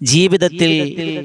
ജീവിതത്തിൽ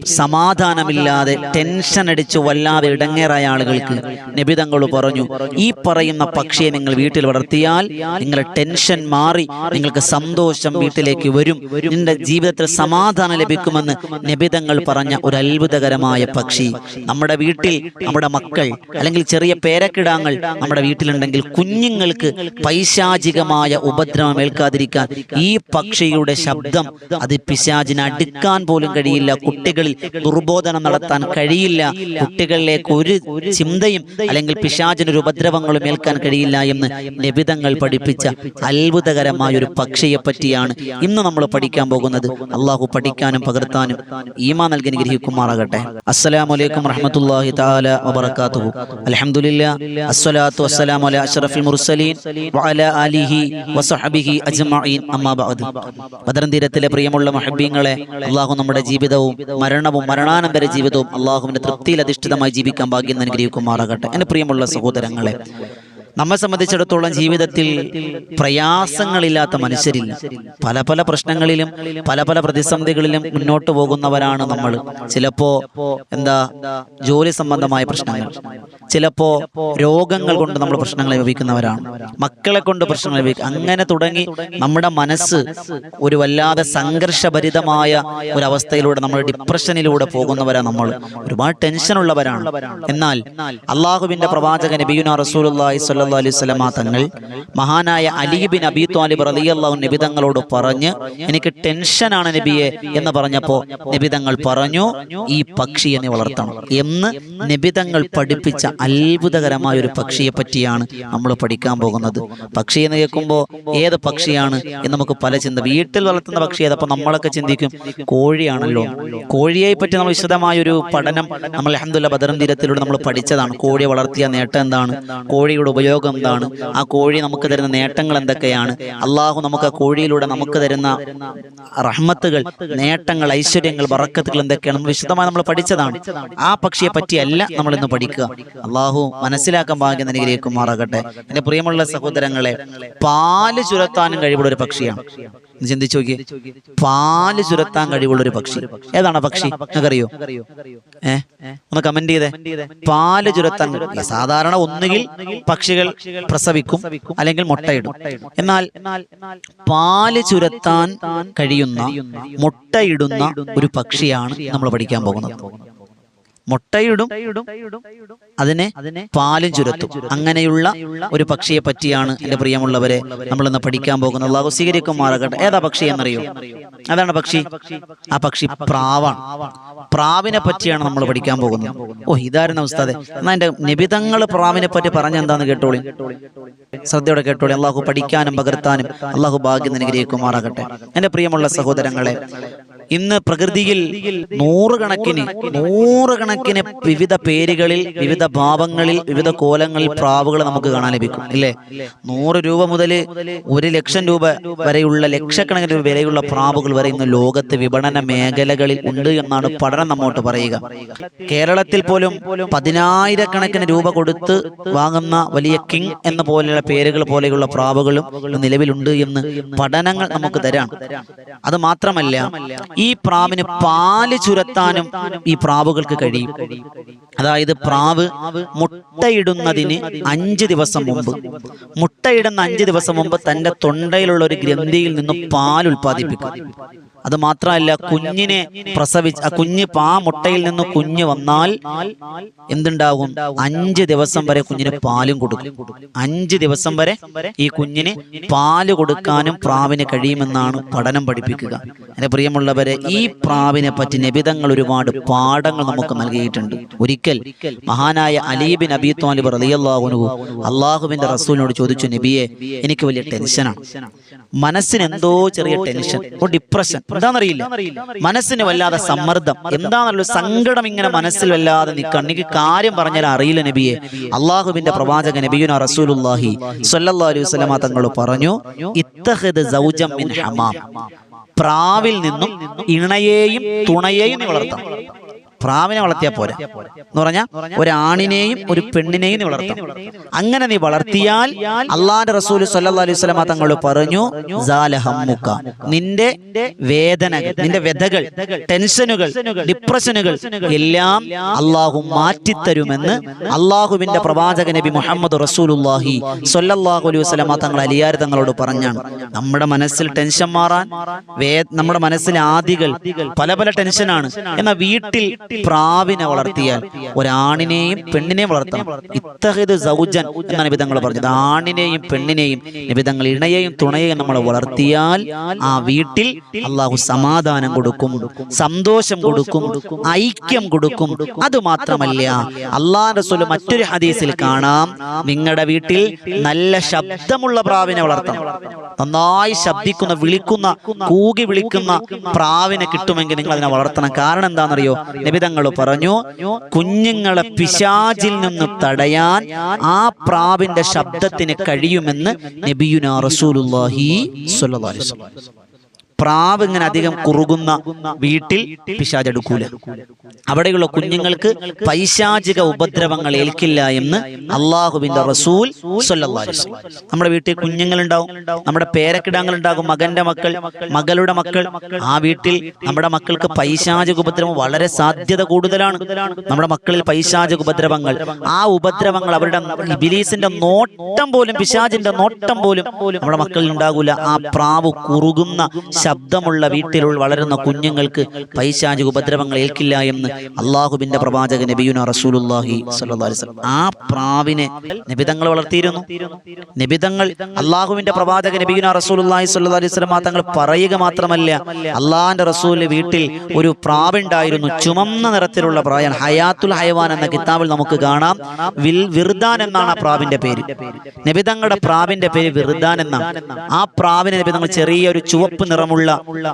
സമാധാനമില്ലാതെ ടെൻഷൻ അടിച്ചു വല്ലാതെ ഇടങ്ങേറായ ആളുകൾക്ക് നബിതങ്ങൾ പറഞ്ഞു ഈ പറയുന്ന പക്ഷിയെ നിങ്ങൾ വീട്ടിൽ വളർത്തിയാൽ നിങ്ങളുടെ ടെൻഷൻ മാറി നിങ്ങൾക്ക് സന്തോഷം വീട്ടിലേക്ക് വരും. നിന്റെ ജീവിതത്തിൽ സമാധാനം ലഭിക്കുമെന്ന് നബിതങ്ങൾ പറഞ്ഞ ഒരു അത്ഭുതകരമായ പക്ഷി. നമ്മുടെ വീട്ടിൽ നമ്മുടെ മക്കൾ അല്ലെങ്കിൽ ചെറിയ പേരക്കിടാങ്ങൾ നമ്മുടെ വീട്ടിലുണ്ടെങ്കിൽ കുഞ്ഞുങ്ങൾക്ക് പൈശാചികമായ ഉപദ്രവം ഏൽക്കാതിരിക്കാൻ ഈ പക്ഷിയുടെ ശബ്ദം അത് പിശാചിനെ അടുക്കാൻ പോലും കഴിയില്ല. കുട്ടികളിൽ ദുർബോധനം നടത്താൻ കഴിയില്ല. കുട്ടികളിലേക്ക് ഒരു ചിന്തയും അല്ലെങ്കിൽ പിശാചിനൊരു ഉപദ്രവങ്ങളും ഏൽക്കാൻ കഴിയില്ല എന്ന് നിബിതങ്ങൾ പഠിപ്പിച്ച അത്ഭുതകരമായ ഒരു പക്ഷിയെ പറ്റിയാണ് ഇന്ന് നമ്മൾ പഠിക്കാൻ പോകുന്നത്. അള്ളാഹു പഠിക്കാനും പകർത്താനും ഈമാ നൽകി അനുഗ്രഹിക്കുമാറാകട്ടെ. അസ്സലാമു റഹമത്തല്ലാഹി താല വബറകാതുഹു. അൽഹംദുലില്ലാ. അസ്സലാത്തു വസ്സലാമു അലാ അഷ്റഫിൽ മുർസലീൻ വഅലാ ആലിഹി വസഹബിഹി അജ്മഈൻ. അമ്മാ ബഅദ്. ബദർ തീരത്തിലെ പ്രിയമുള്ള മഹബീങ്ങളെ അള്ളാഹു നമ്മുടെ ജീവിതവും മരണവും മരണാനന്തര ജീവിതവും. അള്ളാഹുവിന്റെ തൃപ്തിയിൽ അധിഷ്ഠിതമായി ജീവിക്കാൻ ഭാഗ്യം അനുഗ്രഹിക്കുമാറാകട്ടെ എന്റെ പ്രിയമുള്ള സഹോദരങ്ങളെ നമ്മെ സംബന്ധിച്ചിടത്തോളം ജീവിതത്തിൽ പ്രയാസങ്ങളില്ലാത്ത മനുഷ്യരില്ല. പല പല പ്രശ്നങ്ങളിലും പല പല പ്രതിസന്ധികളിലും മുന്നോട്ട് പോകുന്നവരാണ് നമ്മൾ. ചിലപ്പോ എന്താ ജോലി സംബന്ധമായ പ്രശ്നങ്ങൾ. ചിലപ്പോ രോഗങ്ങൾ കൊണ്ട് നമ്മൾ പ്രശ്നങ്ങൾ അനുഭവിക്കുന്നവരാണ്. മക്കളെ കൊണ്ട് പ്രശ്നങ്ങൾ അനുഭവിക്കുക അങ്ങനെ തുടങ്ങി നമ്മുടെ മനസ്സ് ഒരു വല്ലാതെ സംഘർഷഭരിതമായ ഒരു നമ്മൾ ഡിപ്രഷനിലൂടെ പോകുന്നവരാണ് നമ്മൾ. ഒരുപാട് ടെൻഷൻ ഉള്ളവരാണ് എന്നാൽ അള്ളാഹുവിന്റെ പ്രവാചകൻ ബിയുന റസൂലുള്ളാഹി സ്വല്ലല്ലാഹു അലൈഹി തങ്ങൾ മഹാനായ അലി ബിൻ അബി ത്വാലിബ് റളിയല്ലാഹു നബി തങ്ങളോട് പറഞ്ഞ് എനിക്ക് ടെൻഷനാണ് നബിയെ എന്ന് പറഞ്ഞപ്പോൾ നബി തങ്ങൾ പറഞ്ഞു ഈ പക്ഷിയെ വളർത്തണം. എന്ന് നബി തങ്ങൾ പഠിപ്പിച്ച അത്ഭുതകരമായ ഒരു പക്ഷിയെ പറ്റിയാണ് നമ്മൾ പഠിക്കാൻ പോകുന്നത്. പക്ഷി എന്ന് കേൾക്കുമ്പോൾ ഏത് പക്ഷിയാണ് എന്ന് നമുക്ക് പല ചിന്ത വീട്ടിൽ വളർത്തുന്ന പക്ഷി ഏതപ്പോൾ നമ്മളൊക്കെ ചിന്തിക്കും കോഴിയാണല്ലോ. കോഴിയെ പറ്റി നമ്മൾ വിശദമായ ഒരു പഠനം നമ്മൾ അഹമ്മദുല്ല ബദറും തീരത്തിലൂടെ നമ്മൾ പഠിച്ചതാണ്. കോഴിയെ വളർത്തിയ നേട്ടം എന്താണ്? കോഴിയുടെ ഉപയോഗം എന്താണ് ആ കോഴി നമുക്ക് തരുന്ന നേട്ടങ്ങൾ എന്തൊക്കെയാണ്? അള്ളാഹു നമുക്ക് ആ കോഴിയിലൂടെ നമുക്ക് തരുന്ന റഹ്മത്തുകൾ നേട്ടങ്ങൾ ഐശ്വര്യങ്ങൾ ബറക്കത്തുകൾ എന്തൊക്കെയാണ്? നമ്മൾ വിശദമായി നമ്മൾ പഠിച്ചതാണ്. ആ പക്ഷിയെ പറ്റിയല്ല നമ്മൾ ഇന്ന് പഠിക്കുക. അള്ളാഹു മനസ്സിലാക്കാൻ ഭാഗ്യം അനുഗ്രഹിക്കുമാറാകട്ടെ എന്റെ പ്രിയമുള്ള സഹോദരങ്ങളെ പാൽ ചുരത്താനും കഴിവുള്ള ഒരു പക്ഷിയാണ്. ചിന്തിച്ചു നോക്കി പാൽ ചുരത്താൻ കഴിവുള്ള ഒരു പക്ഷി. ഏതാണ് പക്ഷി? നിങ്ങൾക്കറിയോ ഏ? ഒന്ന് കമന്റ് ചെയ്തേ. പാൽ ചുരത്താൻ. സാധാരണ ഒന്നുകിൽ പക്ഷികൾ പ്രസവിക്കും അല്ലെങ്കിൽ മുട്ടയിടും. എന്നാൽ പാൽ ചുരത്താൻ കഴിയുന്ന മുട്ടയിടുന്ന ഒരു പക്ഷിയാണ് നമ്മൾ പഠിക്കാൻ പോകുന്നത്. മുട്ടയിടും അതിനെ പാലും ചുരത്തും. അങ്ങനെയുള്ള ഒരു പക്ഷിയെ പറ്റിയാണ് എന്റെ പ്രിയമുള്ളവരെ നമ്മൾ ഇന്ന് പഠിക്കാൻ പോകുന്നത്. അള്ളാഹു സ്വീകരിക്കുമാറാകട്ടെ ഏതാ പക്ഷി എന്നറിയോ? അതാണ് പക്ഷി. ആ പക്ഷി പ്രാവാണ്. പ്രാവിനെ പറ്റിയാണ് നമ്മൾ പഠിക്കാൻ പോകുന്നത്. ഓ ഇതായിരുന്നു ഉസ്താദെ. എന്നാ എന്റെ നിബിതങ്ങൾ പ്രാവിനെ പറ്റി പറഞ്ഞ എന്താന്ന് കേട്ടോളി? ശ്രദ്ധയോടെ കേട്ടോളി. അള്ളാഹു പഠിക്കാനും പകർത്താനും അള്ളാഹു ഭാഗ്യം അനുഗ്രഹിക്കുമാറാകട്ടെ എന്റെ പ്രിയമുള്ള സഹോദരങ്ങളെ ഇന്ന് പ്രകൃതിയിൽ നൂറുകണക്കിന് നൂറുകണക്കിന് വിവിധ പേരുകളിൽ വിവിധ ഭാവങ്ങളിൽ വിവിധ കോലങ്ങളിൽ പ്രാവുകൾ നമുക്ക് കാണാൻ ലഭിക്കും ഇല്ലേ നൂറ് രൂപ മുതൽ ഒരു ലക്ഷം രൂപ വരെയുള്ള ലക്ഷക്കണക്കിന് രൂപ വിലയുള്ള പ്രാവുകൾ വരെ ഇന്ന് ലോകത്ത് വിപണന മേഖലകളിൽ ഉണ്ട് എന്നാണ് പഠനം നമ്മോട്ട് പറയുക. കേരളത്തിൽ പോലും പതിനായിരക്കണക്കിന് രൂപ കൊടുത്ത് വാങ്ങുന്ന വലിയ കിങ് എന്ന പോലെയുള്ള പേരുകൾ പോലെയുള്ള പ്രാവുകളും നിലവിലുണ്ട് എന്ന് പഠനങ്ങൾ നമുക്ക് തരാം അത് മാത്രമല്ല പ്രാവിന് പാൽ ചുരത്താനും ഈ പ്രാവുകൾക്ക് കഴിയും. അതായത് പ്രാവ് മുട്ടയിടുന്നതിന് അഞ്ച് ദിവസം മുമ്പ്. മുട്ടയിടുന്ന അഞ്ച് ദിവസം മുമ്പ് തന്റെ തൊണ്ടയിലുള്ള ഒരു ഗ്രന്ഥിയിൽ നിന്നും പാൽ ഉൽപ്പാദിപ്പിക്കും. അത് മാത്രമല്ല കുഞ്ഞിനെ പ്രസവിച്ച് ആ കുഞ്ഞ് പാ മുട്ടയിൽ നിന്ന് കുഞ്ഞ് വന്നാൽ എന്തുണ്ടാകും? അഞ്ച് ദിവസം വരെ കുഞ്ഞിന് പാലും കൊടുക്കും. അഞ്ച് ദിവസം വരെ ഈ കുഞ്ഞിന് പാൽ കൊടുക്കാനും പ്രാവിന് കഴിയുമെന്നാണ് പഠനം പഠിപ്പിക്കുക. എന്റെ പ്രിയമുള്ളവരെ ഈ പ്രാവിനെ പറ്റി നിബിതങ്ങൾ ഒരുപാട് പാഠങ്ങൾ നമുക്ക് നൽകിയിട്ടുണ്ട്. ഒരിക്കൽ മഹാനായ അലീബിൻ അബി താലിബ് റലിയല്ലാഹുനു അള്ളാഹുവിന്റെ റസൂലിനോട് ചോദിച്ചു നബിയെ എനിക്ക് വലിയ ടെൻഷനാണ്. മനസ്സിന് എന്തോ ചെറിയ ടെൻഷൻ ഡിപ്രഷൻ. എന്താണെന്നറിയില്ല. മനസ്സിന് വല്ലാതെ സമ്മർദ്ദം. എന്താണെന്നല്ലോ സങ്കടം ഇങ്ങനെ മനസ്സിൽ വല്ലാതെ നിൽക്കണം എനിക്ക് കാര്യം പറഞ്ഞാൽ അറിയില്ല നബിയെ. അള്ളാഹുവിന്റെ പ്രവാചക നബിയുന റസൂലുല്ലാഹി സ്വല്ലല്ലാഹു അലൈഹി വസല്ലമ തങ്ങൾ പറഞ്ഞു ഇത്തഖദ് സൗജം മിൻ ഹമാം. പ്രാവിൽ നിന്നും ഇണയെയും തുണയെയും നീ വളർത്തണം. പ്രാവിനെ വളർത്തിയാൽ പോരാ. എന്ന് പറഞ്ഞാൽ ഒരാണിനെയും ഒരു പെണ്ണിനെയും നീ വളർത്താം. അങ്ങനെ നീ വളർത്തിയാൽ അള്ളാന്റെ റസൂൽ സല്ലല്ലാഹു അലൈഹി സ്വലമ തങ്ങൾ പറഞ്ഞു. നിന്റെ വേദന നിന്റെ വ്യഥകൾ ടെൻഷനുകൾ ഡിപ്രഷനുകൾ എല്ലാം അള്ളാഹു മാറ്റിത്തരുമെന്ന് അള്ളാഹുവിന്റെ പ്രവാചക നബി മുഹമ്മദ് റസൂലുല്ലാഹി സല്ലല്ലാഹു അലൈഹി വസല്ലമ തങ്ങൾ അലിയാർ തങ്ങളോട് പറഞ്ഞാണ് നമ്മുടെ മനസ്സിൽ ടെൻഷൻ മാറാൻ നമ്മുടെ മനസ്സിലെ ആദികൾ പല പല ടെൻഷനാണ്. എന്നാൽ വീട്ടിൽ പ്രാവിനെ വളർത്തിയാൽ ഒരാണിനെയും പെണ്ണിനെയും വളർത്തണം. ഇത്തഹിദ് സൗജൻ എന്നാണ് നിബിധങ്ങൾ പറഞ്ഞത്. ആണിനെയും പെണ്ണിനെയും നിബിധങ്ങൾ ഇണയെയും തുണയെയും നമ്മൾ വളർത്തിയാൽ ആ വീട്ടിൽ അള്ളാഹു സമാധാനം കൊടുക്കും സന്തോഷം കൊടുക്കും ഐക്യം കൊടുക്കും. അത് മാത്രമല്ല അള്ളാഹ് റസൂൽ മറ്റൊരു ഹദീസിൽ കാണാം. നിങ്ങളുടെ വീട്ടിൽ നല്ല ശബ്ദമുള്ള പ്രാവിനെ വളർത്തണം. നന്നായി ശബ്ദിക്കുന്ന വിളിക്കുന്ന കൂകി വിളിക്കുന്ന പ്രാവിനെ കിട്ടുമെങ്കിൽ നിങ്ങൾ അതിനെ വളർത്തണം. കാരണം എന്താണെന്നറിയോ? നിബിതങ്ങൾ പറഞ്ഞു കുഞ്ഞുങ്ങളെ പിശാചിൽ നിന്ന് തടയാൻ ആ പ്രാവിന്റെ ശബ്ദത്തിന് കഴിയുമെന്ന് നബിയുനാ റസൂലുള്ളാഹി സ്വല്ലല്ലാഹി അലൈഹി വസല്ലം പ്രാവ് ഇങ്ങനെ അധികം കുറുകുന്ന വീട്ടിൽ പിശാജ് എടുക്കൂല അവിടെയുള്ള കുഞ്ഞുങ്ങൾക്ക് പൈശാചിക ഉപദ്രവങ്ങൾ ഏൽക്കില്ല എന്ന് അള്ളാഹുബിന്റെ റസൂൽ. നമ്മുടെ വീട്ടിൽ കുഞ്ഞുങ്ങളുണ്ടാവും നമ്മുടെ പേരക്കിടാങ്ങൾ ഉണ്ടാകും മകന്റെ മക്കൾ മകളുടെ മക്കൾ. ആ വീട്ടിൽ നമ്മുടെ മക്കൾക്ക് പൈശാചിക ഉപദ്രവം വളരെ സാധ്യത കൂടുതലാണ്. നമ്മുടെ മക്കളിൽ പൈശാചിക ഉപദ്രവങ്ങൾ. ആ ഉപദ്രവങ്ങൾ അവരുടെ ബിലീസിന്റെ നോട്ടം പോലും പിശാചിന്റെ നോട്ടം പോലും നമ്മുടെ മക്കളിൽ ഉണ്ടാകൂല. ആ പ്രാവ് കുറുകുന്ന ശബ്ദമുള്ള വീട്ടിൽ വളരുന്ന കുഞ്ഞുങ്ങൾക്ക് പൈശാചിക ഉപദ്രവങ്ങൾ ഏൽക്കില്ല എന്ന് അള്ളാഹുബിന്റെ പ്രവാചക നബിയുന റസൂലുല്ലാഹി വസല്ലം. ആ പ്രാവിനെ നിബിതങ്ങൾ വളർത്തിയിരുന്നു. നിബിതങ്ങൾ അള്ളാഹുവിന്റെ പ്രവാചക നബിയുന റസൂലുല്ലാഹി സ്വല്ലല്ലാഹു അലൈഹി വസല്ലം തങ്ങൾ പറയുക മാത്രമല്ല അള്ളാഹിന്റെ റസൂലിന്റെ വീട്ടിൽ ഒരു പ്രാവുണ്ടായിരുന്നു. ചുമന്ന നിറത്തിലുള്ള പ്രായൻ ഹയാത്തുൽ ഹയവാൻ എന്ന കിതാബിൽ നമുക്ക് കാണാം. വിൽ വിർദാൻ എന്നാണ് ആ പ്രാവിന്റെ പേര്. നബിതങ്ങളുടെ പ്രാവിന്റെ പേര് വിർദാൻ എന്നാണ്. ആ പ്രാവിനെ നബിതങ്ങൾ ചെറിയൊരു ചുവപ്പ് നിറമുള്ള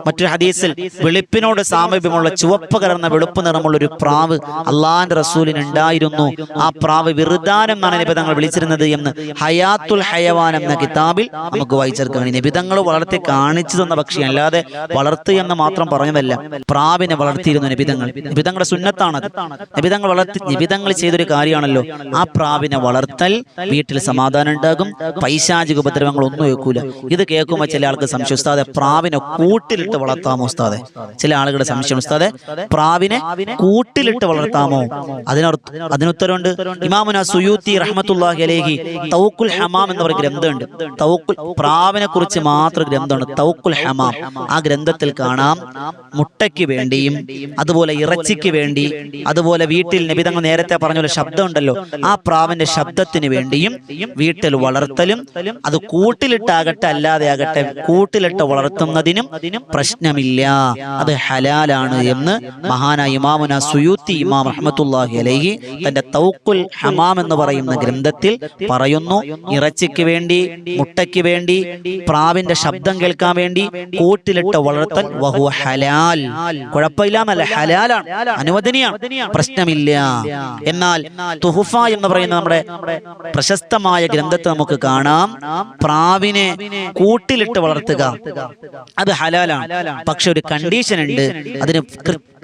മറ്റൊരു ഹദീസിൽ വെളുപ്പിനോട് സാമീപ്യമുള്ള ചുവപ്പ് കലർന്ന വെളുപ്പ് നിറമുള്ള ഒരു പ്രാവ് അള്ളാന്റെ റസൂലിന് ഉണ്ടായിരുന്നു. ആ പ്രാവ് വിറുദാനം എന്നാണ് നിബിതങ്ങൾ വിളിച്ചിരുന്നത് എന്ന് ഹയാത്തുൽ ഹയവാൻ എന്ന കിതാബിൽ നമുക്ക് വായിച്ചെടുക്കാൻ നിബിതങ്ങൾ വളർത്തി കാണിച്ചു തന്ന പക്ഷി അല്ലാതെ വളർത്തു എന്ന് മാത്രം പറഞ്ഞതല്ല പ്രാവിനെ വളർത്തിയിരുന്നു നിബിതങ്ങൾ നിബിതങ്ങളുടെ സുന്നത്താണത്. നിബിതങ്ങൾ വളർത്തി നിബിതങ്ങൾ ചെയ്തൊരു കാര്യമാണല്ലോ. ആ പ്രാവിനെ വളർത്തൽ വീട്ടിൽ സമാധാനം ഉണ്ടാകും പൈശാചിക ഉപദ്രവങ്ങൾ ഒന്നും വെക്കൂല ഇത് കേൾക്കുമ്പോൾ ചില ആൾക്ക് സംശയം പ്രാവിനെ കൂട്ടിലിട്ട് വളർത്താമോ ഉസ്താദെ? ചില ആളുകളുടെ സംശയം ഉസ്താദെ പ്രാവിനെ കൂട്ടിലിട്ട് വളർത്താമോ? അതിനർത്ഥ അതിനുത്തരവുണ്ട് ഇമാമുന സുയൂത്തി റഹ്മത്തുല്ലാഹി അലേഹി തൗക്കുൽ ഹമാം എന്ന് പറയുന്ന ഗ്രന്ഥമുണ്ട്. തൗക്കുൽ പ്രാവിനെ കുറിച്ച് മാത്രം ഗ്രന്ഥമാണ് തൗക്കുൽ ഹമാം. ആ ഗ്രന്ഥത്തിൽ കാണാം മുട്ടയ്ക്ക് വേണ്ടിയും അതുപോലെ ഇറച്ചിക്ക് വേണ്ടി അതുപോലെ വീട്ടിൽ നബിതങ്ങൾ നേരത്തെ പറഞ്ഞ പോലെ ശബ്ദം ഉണ്ടല്ലോ ആ പ്രാവിന്റെ ശബ്ദത്തിന് വേണ്ടിയും വീട്ടിൽ വളർത്തലും അത് കൂട്ടിലിട്ടാകട്ടെ അല്ലാതെ ആകട്ടെ കൂട്ടിലിട്ട് വളർത്തുന്നതിനും പ്രശ്നമില്ല. അത് ഹലാലാണ് എന്ന് മഹാനായ ഇമാമുന സുയൂത്തി ഇമാം റഹ്മത്തുല്ലാഹി അലൈഹി തന്റെ തൗക്കുൽ ഹമാം എന്ന് പറയുന്ന ഗ്രന്ഥത്തിൽ പറയുന്നു. ഇറച്ചിക്ക് വേണ്ടി മുട്ടയ്ക്ക് വേണ്ടി പ്രാവിന്റെ ശബ്ദം കേൾക്കാൻ വേണ്ടി കൂട്ടിലിട്ട് വളർത്തൽ വഹു ഹലാൽ. കുഴപ്പമില്ലാമല്ല ഹലാലാണ് അനുവദനീയാണ് പ്രശ്നമില്ല. എന്നാൽ തുഹുഫ എന്ന് പറയുന്ന നമ്മുടെ പ്രശസ്തമായ ഗ്രന്ഥത്തെ നമുക്ക് കാണാം. പ്രാവിനെ കൂട്ടിലിട്ട് വളർത്തുക. അത് ഹലാലാണ്. പക്ഷെ ഒരു കണ്ടീഷൻ ഉണ്ട്. അതിന്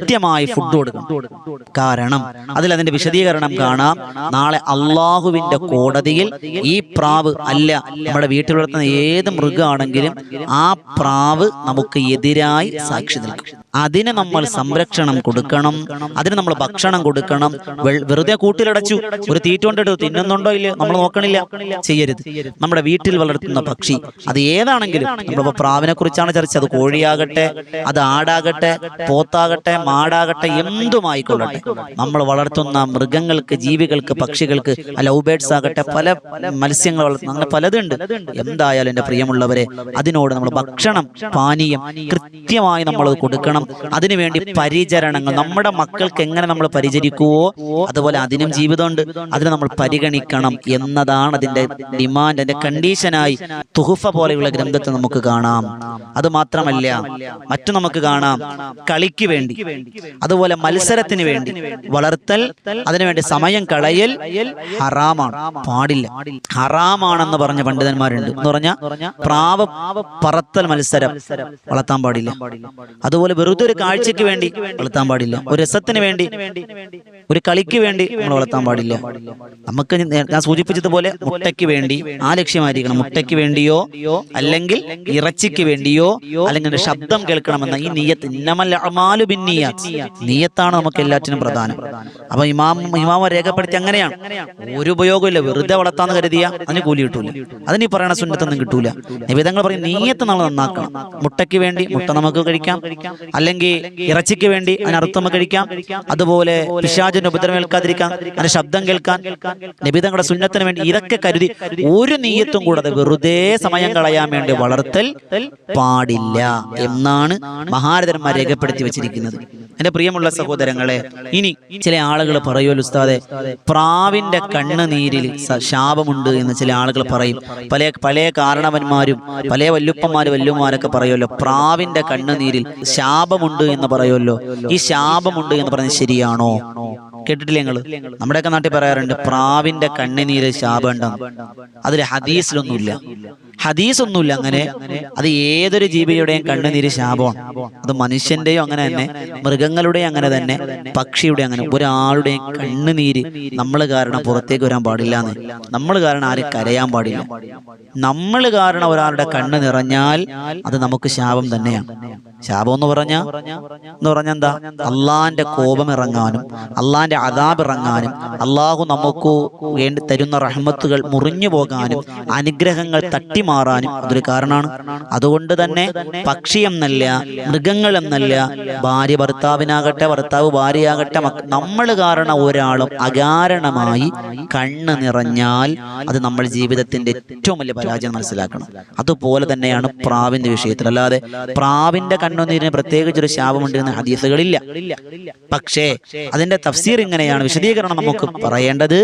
കൃത്യമായി ഫുഡ് കൊടുക്കണം കാരണം അതിൽ അതിന്റെ വിശദീകരണം കാണാം. നാളെ അള്ളാഹുവിന്റെ കോടതിയിൽ ഈ പ്രാവ് അല്ല നമ്മുടെ വീട്ടിൽ വളർത്തുന്ന ഏത് മൃഗമാണെങ്കിലും ആ പ്രാവ് നമുക്ക് എതിരായി സാക്ഷി നിൽക്കും. അതിന് നമ്മൾ സംരക്ഷണം കൊടുക്കണം. അതിന് നമ്മൾ ഭക്ഷണം കൊടുക്കണം. വെറുതെ കൂട്ടിലടച്ചു. ഒരു തീറ്റ കൊണ്ടിട്ട് തിന്നുന്നുണ്ടോ ഇല്ലയോ? നമ്മൾ നോക്കണില്ല. ചെയ്യരുത്. നമ്മുടെ വീട്ടിൽ വളർത്തുന്ന പക്ഷി. അത് ഏതാണെങ്കിലും നമ്മളിപ്പോ പ്രാവിനെ കുറിച്ചാണ് ചർച്ച. അത് കോഴിയാകട്ടെ അത് ആടാകട്ടെ പോത്താകട്ടെ മാടാകട്ടെ എന്തുമായിക്കൊള്ളട്ടെ. നമ്മൾ വളർത്തുന്ന മൃഗങ്ങൾക്ക് ജീവികൾക്ക് പക്ഷികൾക്ക് ലവ് ആകട്ടെ പല മത്സ്യങ്ങൾ വളർത്തുന്ന അങ്ങനെ പലതുണ്ട്. എന്തായാലും എന്റെ പ്രിയമുള്ളവരെ അതിനോട് നമ്മൾ ഭക്ഷണം പാനീയം കൃത്യമായി നമ്മൾ കൊടുക്കണം. അതിനുവേണ്ടി പരിചരണങ്ങൾ നമ്മുടെ മക്കൾക്ക് എങ്ങനെ നമ്മൾ പരിചരിക്കുവോ അതുപോലെ അതിനും ജീവിതമുണ്ട്. അതിനെ നമ്മൾ പരിഗണിക്കണം എന്നതാണ് അതിന്റെ ഡിമാൻഡ് അതിന്റെ കണ്ടീഷനായി തുഹുഫ പോലെയുള്ള ഗ്രന്ഥത്തെ നമുക്ക് കാണാം. അത് മാത്രമല്ല മറ്റു നമുക്ക് കാണാം കളിക്ക് വേണ്ടി. അതുപോലെ മത്സരത്തിന് വേണ്ടി. വളർത്തൽ അതിനുവേണ്ടി സമയം കളയൽ ഹറാമാണ്. പാടില്ല. ഹറാമാണെന്ന് പറഞ്ഞ പണ്ഡിതന്മാരുണ്ട്. എന്ന് പറഞ്ഞ പ്രാവ് പറത്തൽ മത്സരം വളർത്താൻ പാടില്ല. അതുപോലെ വെറുതെ ഒരു കാഴ്ചക്ക് വേണ്ടി വളർത്താൻ പാടില്ല. ഒരു രസത്തിന് വേണ്ടി ഒരു കളിക്ക് വേണ്ടി നമ്മൾ വളർത്താൻ പാടില്ല. നമുക്ക് ഞാൻ സൂചിപ്പിച്ചതുപോലെ മുട്ടയ്ക്ക് വേണ്ടി ആ ലക്ഷ്യമായിരിക്കണം. മുട്ടയ്ക്ക് വേണ്ടിയോ അല്ലെങ്കിൽ ഇറച്ചിക്ക് വേണ്ടിയോ അല്ലെങ്കിൽ ശബ്ദം കേൾക്കണമെന്ന ഈ നീയത്ത് ഇന്നമൽ അമാലുബിന്നിയ. നീയത്താണ് നമുക്ക് എല്ലാറ്റിനും പ്രധാനം. അപ്പൊ ഇമാം ഇമാമ രേഖപ്പെടുത്തി അങ്ങനെയാണ്. ഒരു ഉപയോഗമില്ല വെറുതെ വളർത്താന്ന് കരുതിയ അതിന് കൂലി കിട്ടൂല. അതിന് പറയണ സുന്നത്തൊന്നും കിട്ടൂല. നിവേദങ്ങൾ പറയും നീയത്ത് നമ്മൾ നന്നാക്കണം. മുട്ടയ്ക്ക് വേണ്ടി മുട്ട നമുക്ക് കഴിക്കാം. അല്ലെങ്കിൽ ഇറച്ചിക്ക് വേണ്ടി അതിനർത്ഥം കഴിക്കാം. അതുപോലെ പിശാചിന്റെ ഉപദ്രവം കേൾക്കാതിരിക്കാൻ അതിന് ശബ്ദം കേൾക്കാൻ. നിബിതങ്ങളുടെ സുന്നത്തിന് വേണ്ടി ഇതൊക്കെ കരുതി ഒരു നീയത്തും കൂടാതെ വെറുതെ സമയം കളയാൻ വേണ്ടി വളർത്തൽ പാടില്ല എന്നാണ് മഹാരഥന്മാർ രേഖപ്പെടുത്തി വെച്ചിരിക്കുന്നത്. എന്റെ പ്രിയമുള്ള സഹോദരങ്ങളെ ഇനി ചില ആളുകൾ പറയുമല്ലോ ഉസ്താദെ പ്രാവിന്റെ കണ്ണുനീരിൽ ശാപമുണ്ട് എന്ന് ചില ആളുകൾ പറയും. പല പല കാരണവന്മാരും പല വല്ലുപ്പന്മാരും വല്ലുമാരൊക്കെ പറയുമല്ലോ പ്രാവിന്റെ കണ്ണുനീരിൽ ശാപമുണ്ട് എന്ന് പറയുമല്ലോ ഈ ശാപമുണ്ട് എന്ന് പറയുന്നത് ശരിയാണോ? കേട്ടിട്ടില്ല ഞങ്ങൾ നമ്മുടെയൊക്കെ നാട്ടിൽ പറയാറുണ്ട് പ്രാവിന്റെ കണ്ണുനീര് ശാപമുണ്ടെന്ന്. അതിൽ ഹദീസിലൊന്നുമില്ല. ഹദീസ് ഒന്നുമില്ല അങ്ങനെ. അത് ഏതൊരു ജീവിയുടെയും കണ്ണുനീര് ശാപമാണ്. അത് മനുഷ്യന്റെയും അങ്ങനെ തന്നെ മൃഗങ്ങളുടെയും അങ്ങനെ തന്നെ പക്ഷിയുടെ അങ്ങനെ. ഒരാളുടെയും കണ്ണുനീര് നമ്മൾ കാരണം പുറത്തേക്ക് വരാൻ പാടില്ല എന്ന്. നമ്മൾ കാരണം ആരും കരയാൻ പാടില്ല. നമ്മൾ കാരണം ഒരാളുടെ കണ്ണ് നിറഞ്ഞാൽ അത് നമുക്ക് ശാപം തന്നെയാണ്. ശാപം എന്ന് പറഞ്ഞ? എന്ന് പറഞ്ഞ എന്താ? അള്ളാന്റെ കോപം ഇറങ്ങാനും അള്ളാന്റെ അതാബ് ഇറങ്ങാനും അള്ളാഹു നമുക്ക് വേണ്ടി തരുന്ന റഹ്മത്തുകൾ മുറിഞ്ഞു പോകാനും അനുഗ്രഹങ്ങൾ തട്ടിമാറാനും അതൊരു കാരണമാണ്. അതുകൊണ്ട് തന്നെ പക്ഷി എന്നല്ല മൃഗങ്ങൾ എന്നല്ല ഭാര്യ ഭർത്താവിനാകട്ടെ ഭർത്താവ് ഭാര്യയാകട്ടെ നമ്മൾ കാരണം ഒരാളും അകാരണമായി കണ്ണ് നിറഞ്ഞാൽ അത് നമ്മൾ ജീവിതത്തിന്റെ ഏറ്റവും വലിയ പരാജയം മനസ്സിലാക്കണം. അതുപോലെ തന്നെയാണ് പ്രാവിന്റെ വിഷയത്തിൽ. അല്ലാതെ പ്രാവിന്റെ കണ്ണുനീരിന് പ്രത്യേകിച്ച് ഒരു ശാപമുണ്ട് എന്ന ഹദീസുകളില്ല. പക്ഷേ അതിന്റെ തഫ്സീർ ഇങ്ങനെയാണ്. വിശദീകരണം നമുക്ക് പറയേണ്ടത്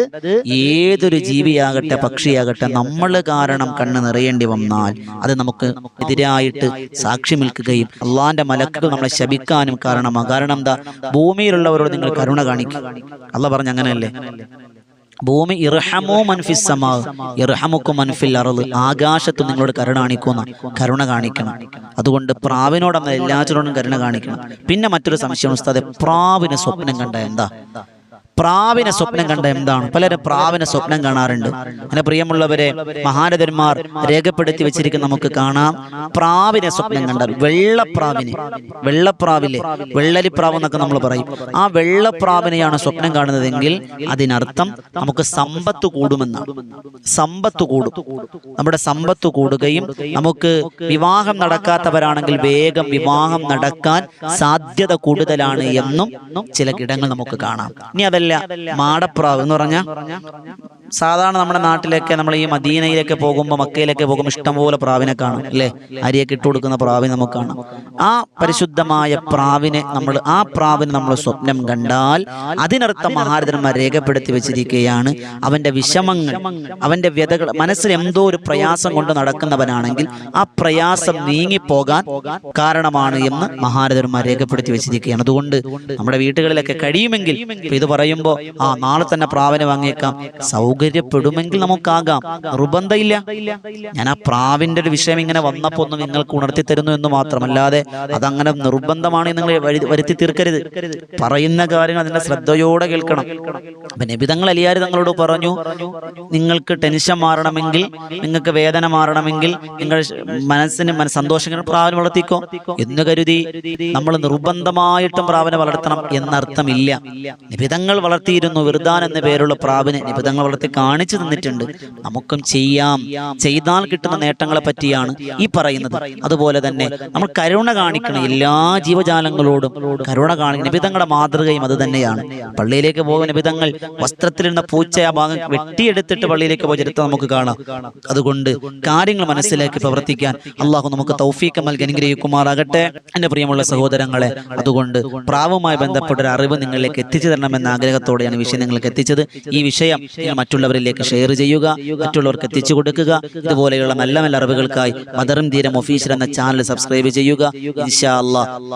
ഏതൊരു ജീവിയാകട്ടെ പക്ഷിയാകട്ടെ നമ്മൾ കാരണം കണ്ണ് നിറയേണ്ടി വന്നാൽ അത് നമുക്ക് എതിരായിട്ട് സാക്ഷി നിൽക്കുകയും അള്ളാന്റെ മലക്കുകൾ നമ്മളെ ശപിക്കാനും കാരണമാ. കാരണം എന്താ? ഭൂമിയിലുള്ളവരോട് നിങ്ങൾ കരുണ കാണിക്കും. അല്ല പറഞ്ഞ അങ്ങനെയല്ലേ? ഭൂമി ഇർഹമോ മൻഫിസമാ ഇർഹമുക്കും മൻഫിൽ അറുത് ആകാശത്ത് നിങ്ങളോട് കരുണ കാണിക്കുന്ന കരുണ കാണിക്കണം. അതുകൊണ്ട് പ്രാവിനോട് നമ്മൾ കരുണ കാണിക്കണം. പിന്നെ മറ്റൊരു സംശയം ഉസ്താദെ പ്രാവിന് സ്വപ്നം കണ്ട എന്താ? പ്രാവിനെ സ്വപ്നം കണ്ട എന്താണ്? പലരും പ്രാവിനെ സ്വപ്നം കാണാറുണ്ട്. അങ്ങനെ പ്രിയമുള്ളവരെ മഹാരഥന്മാർ രേഖപ്പെടുത്തി വെച്ചിരിക്കുന്ന നമുക്ക് കാണാം. പ്രാവിനെ സ്വപ്നം കണ്ടാൽ വെള്ളപ്രാവിനെ. വെള്ളപ്രാവിലെ വെള്ളരിപ്രാവ് എന്നൊക്കെ നമ്മൾ പറയും. ആ വെള്ളപ്രാവിനെയാണ് സ്വപ്നം കാണുന്നതെങ്കിൽ അതിനർത്ഥം നമുക്ക് സമ്പത്ത് കൂടുമെന്നാണ്. സമ്പത്ത് കൂടും. നമ്മുടെ സമ്പത്ത് കൂടുകയും നമുക്ക് വിവാഹം നടക്കാത്തവരാണെങ്കിൽ വേഗം വിവാഹം നടക്കാൻ സാധ്യത കൂടുതലാണ് എന്നും ചില കിടങ്ങൾ നമുക്ക് കാണാം. ഇനി അതല്ല മാടപ്രാവ് എന്ന് പറഞ്ഞാൽ സാധാരണ നമ്മുടെ നാട്ടിലൊക്കെ നമ്മൾ ഈ മദീനയിലൊക്കെ പോകുമ്പോൾ മക്കയിലൊക്കെ പോകുമ്പോൾ ഇഷ്ടംപോലെ പ്രാവിനെ കാണും അല്ലേ? അരിയൊക്കെ ഇട്ട് കൊടുക്കുന്ന പ്രാവിനെ നമുക്ക് കാണാം. ആ പരിശുദ്ധമായ പ്രാവിനെ നമ്മൾ ആ പ്രാവിനെ നമ്മൾ സ്വപ്നം കണ്ടാൽ അതിനർത്ഥം മഹാരഥന്മാർ രേഖപ്പെടുത്തി വെച്ചിരിക്കുകയാണ് അവന്റെ വിഷമങ്ങൾ അവന്റെ വ്യതകൾ മനസ്സിൽ എന്തോ ഒരു പ്രയാസം കൊണ്ട് നടക്കുന്നവനാണെങ്കിൽ ആ പ്രയാസം നീങ്ങിപ്പോകാൻ കാരണമാണ് എന്ന് മഹാരഥന്മാർ രേഖപ്പെടുത്തി വെച്ചിരിക്കുകയാണ്. അതുകൊണ്ട് നമ്മുടെ വീട്ടുകളിലൊക്കെ കഴിയുമെങ്കിൽ ഇത് പറയുമ്പോൾ ആ നാളെ തന്നെ പ്രാവിനെ വാങ്ങിയേക്കാം. സൗകര്യപ്പെടുമെങ്കിൽ നമുക്കാകാം. നിർബന്ധമില്ല. ഞാൻ ആ പ്രാവിന്റെ ഒരു വിഷയം ഇങ്ങനെ വന്നപ്പോ ഒന്ന് നിങ്ങൾക്ക് ഉണർത്തി തരുന്നു എന്ന് മാത്രമല്ലാതെ അതങ്ങനെ നിർബന്ധമാണ് നിങ്ങൾ വരുത്തി തീർക്കരുത്. പറയുന്ന കാര്യങ്ങൾ അതിന്റെ ശ്രദ്ധയോടെ കേൾക്കണം. അപ്പൊ നബിതങ്ങൾ അലിയാർ തങ്ങളോട് പറഞ്ഞു നിങ്ങൾക്ക് ടെൻഷൻ മാറണമെങ്കിൽ നിങ്ങൾക്ക് വേദന മാറണമെങ്കിൽ നിങ്ങൾ മനസ്സിന് മന- സന്തോഷങ്ങൾ പ്രാവിനെ വളർത്തിക്കോ. എന്ന് കരുതി നമ്മൾ നിർബന്ധമായിട്ടും പ്രാവിനെ വളർത്തണം എന്നർത്ഥമില്ല. നിബിതങ്ങൾ വളർത്തിയിരുന്നു വിർദാൻ എന്ന പേരുള്ള പ്രാവിനെ. നിബിതങ്ങൾ വളർത്തി കാണിച്ചു തന്നിട്ടുണ്ട്. നമുക്കും ചെയ്യാം. ചെയ്താൽ കിട്ടുന്ന നേട്ടങ്ങളെ പറ്റിയാണ് ഈ പറയുന്നത്. അതുപോലെ തന്നെ നമ്മൾ കരുണ കാണിക്കണം. എല്ലാ ജീവജാലങ്ങളോടും കരുണ കാണിക്കണം. നിബിതങ്ങളുടെ മാതൃകയും അത് തന്നെയാണ്. പള്ളിയിലേക്ക് പോകുന്ന നിബിതങ്ങൾ വസ്ത്രത്തിലിരുന്ന പൂച്ച ആ ഭാഗം വെട്ടിയെടുത്തിട്ട് പള്ളിയിലേക്ക് പോയി ചരിത്രം നമുക്ക് കാണാം. അതുകൊണ്ട് കാര്യങ്ങൾ മനസ്സിലാക്കി പ്രവർത്തിക്കാൻ അള്ളാഹു നമുക്ക് തൗഫീഖ് നൽകി അനുഗ്രഹിക്കുമാറാകട്ടെ. എന്റെ പ്രിയമുള്ള സഹോദരങ്ങളെ അതുകൊണ്ട് പ്രാവുമായി ബന്ധപ്പെട്ട ഒരു അറിവ് നിങ്ങളിലേക്ക് എത്തിച്ചു തരണമെന്ന ആഗ്രഹത്തോടെയാണ് വിഷയം നിങ്ങൾക്ക് എത്തിച്ചത്. ഈ വിഷയം മറ്റുള്ള മറ്റുള്ളവരിലേക്ക് ഷെയർ ചെയ്യുക മറ്റുള്ളവർക്ക് എത്തിച്ചു കൊടുക്കുക. ഇതുപോലെയുള്ള നല്ല നല്ല അറിവുകൾക്കായി മദറും തീരം ഒഫീഷ്യൽ എന്ന ചാനൽ സബ്സ്ക്രൈബ് ചെയ്യുക. ഇൻഷാ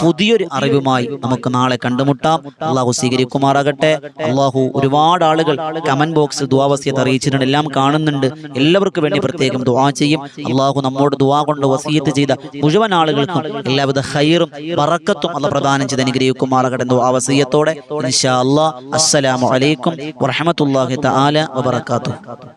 പുതിയൊരു അറിവുമായി നമുക്ക് നാളെ കണ്ടുമുട്ടാം. അള്ളാഹു സ്വീകരിക്കുമാറാകട്ടെ. അള്ളാഹു ഒരുപാട് ആളുകൾ കമന്റ് ബോക്സ് ദുവാവസ്യത്ത് അറിയിച്ചിട്ടുണ്ട്. എല്ലാം കാണുന്നുണ്ട്. എല്ലാവർക്കും വേണ്ടി പ്രത്യേകം ദുവാ ചെയ്യും. അള്ളാഹു നമ്മോട് ദുവാ കൊണ്ട് വസീയത്ത് ചെയ്ത മുഴുവൻ ആളുകൾക്കും എല്ലാവിധ ഹൈറും ബറക്കത്തും അത് പ്രദാനം ചെയ്ത് അനുഗ്രഹിക്കുമാറാകട്ടെ വസീയത്തോടെ. ഇൻഷാ അല്ലാ അസ്സലാമു അലൈക്കും തആല വബറകാതുഹു